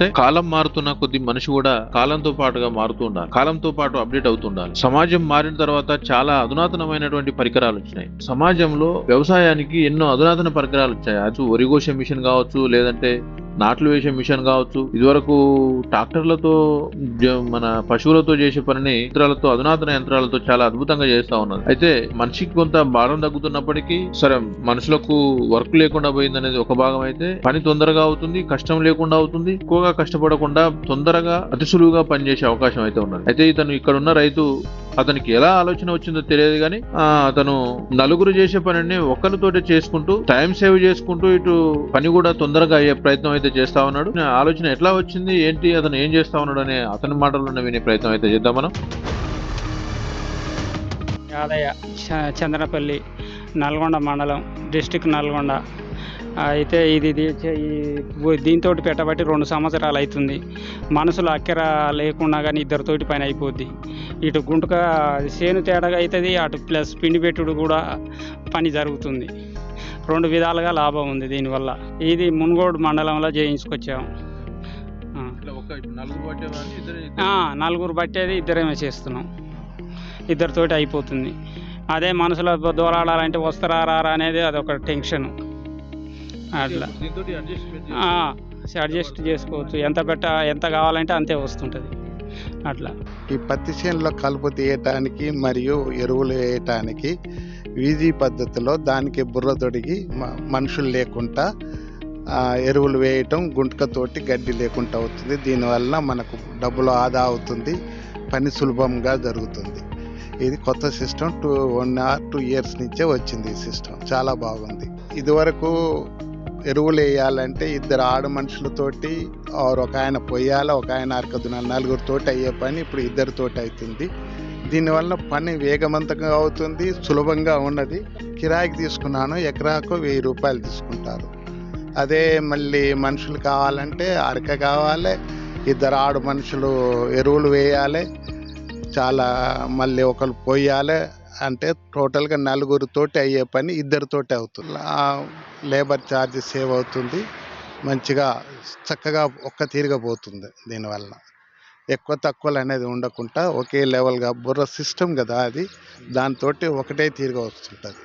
చూస్తే కాలం మారుతున్న కొద్ది మనిషి కూడా కాలంతో పాటుగా మారుతూ ఉండాలి. కాలంతో పాటు అప్డేట్ అవుతుండాలి సమాజం మారిన తర్వాత చాలా అధునాతనమైనటువంటి పరికరాలు వచ్చినాయి. సమాజంలో వ్యవసాయానికి ఎన్నో అధునాతన పరికరాలు వచ్చాయి. అది వరి కోసే మిషన్ కావచ్చు లేదంటే నాట్లు వేసే మిషన్ కావచ్చు ఇదివరకు ట్రాక్టర్లతో మన పశువులతో చేసే పనిని యంత్రాలతో అధునాతన యంత్రాలతో చాలా అద్భుతంగా చేస్తా ఉన్నది. అయితే మనిషికి కొంత భారం తగ్గుతున్నప్పటికీ సరే మనుషులకు వర్క్ లేకుండా పోయింది అనేది ఒక భాగం అయితే పని తొందరగా అవుతుంది కష్టం లేకుండా అవుతుంది ఎక్కువగా కష్టపడకుండా తొందరగా అతి సులువుగా పనిచేసే అవకాశం అయితే ఉన్నది. అయితే ఇతను ఇక్కడ ఉన్న రైతు అతనికి ఎలా ఆలోచన వచ్చిందో తెలియదు కానీ అతను నలుగురు చేసే పనిని ఒక్కరితోటే చేసుకుంటూ టైం సేవ్ చేసుకుంటూ ఇటు పని కూడా తొందరగా అయ్యే ప్రయత్నం అయితే చేస్తా ఉన్నాడు. ఆ ఆలోచన ఎట్లా వచ్చింది? ఏంటి? అతను ఏం చేస్తా ఉన్నాడు అనే అతని మాటలను వినే ప్రయత్నం అయితే చేద్దాం మనం. యాదయ్య చ- చంద్రపల్లి నల్గొండ మండలం డిస్టిక్ నల్గొండ. అయితే ఇది దీంతో పెట్టబట్టి రెండు సంవత్సరాలు అవుతుంది మనసులో అక్కర లేకుండా కానీ ఇద్దరితోటి పని అయిపోద్ది. ఇటు గుంటక చేను తేడాగా అవుతుంది అటు ప్లస్ పిండి పెట్టుడు కూడా పని జరుగుతుంది. రెండు విధాలుగా లాభం ఉంది దీనివల్ల. ఇది మున్గోడు మండలంలో చేయించుకొచ్చాము ఆ. ఆ, నలుగురు పట్టేది ఇద్దరేమే చేస్తున్నాం. ఇద్దరితోటి అయిపోతుంది. అదే మనసులో దూరాడాలంటే వస్తారా అనేది అదొక టెన్షన్. అట్లా. ఆ, అడ్జస్ట్ చేసుకోవచ్చు. ఎంత పెట్ట ఎంత కావాలంటే అంతే వస్తుంటుంది. అట్లా. ఈ పత్తి చేనులో కలుపు తీయటానికి మరియు ఎరువులు వేయటానికి వీజీ పద్ధతిలో దానికి బుర్ర తొడిగి మ- మనుషులు లేకుండా ఎరువులు వేయటం గుంటకతోటి గడ్డి లేకుండా అవుతుంది. దీనివల్ల మనకు డబ్బులు ఆదా అవుతుంది. పని సులభంగా జరుగుతుంది. ఇది కొత్త system. Two one or two years నుంచే వచ్చింది ఈ సిస్టమ్. చాలా బాగుంది. ఇదివరకు ఎరువులు వేయాలంటే ఇద్దరు ఆడ మనుషులతోటి ఒక ఆయన పొయ్యాల ఒక ఆయన అరకదున నలుగురితోటి అయ్యే పని ఇప్పుడు ఇద్దరితోటి అవుతుంది దీనివల్ల పని వేగవంతంగా అవుతుంది సులభంగా ఉన్నది. కిరాయికి తీసుకున్నాను ఎకరాకు వెయ్యి రూపాయలు తీసుకుంటారు. అదే మళ్ళీ మనుషులు కావాలంటే అరక కావాలి ఇద్దరు ఆడు మనుషులు ఎరువులు వేయాలి చాలా మళ్ళీ ఒకరు పోయాలి అంటే టోటల్గా నలుగురితోటి అయ్యే పని ఇద్దరితోటి అవుతుంది. లేబర్ ఛార్జ్ సేవ్ అవుతుంది మంచిగా చక్కగా ఒక్క తీరుగా పోతుంది దీనివల్ల. ఎక్కువ తక్కువలు అనేది ఉండకుండా ఒకే లెవెల్గా బుర్ర సిస్టమ్ కదా అది. దాంతో ఒకటే తీరుగా వస్తుంటుంది.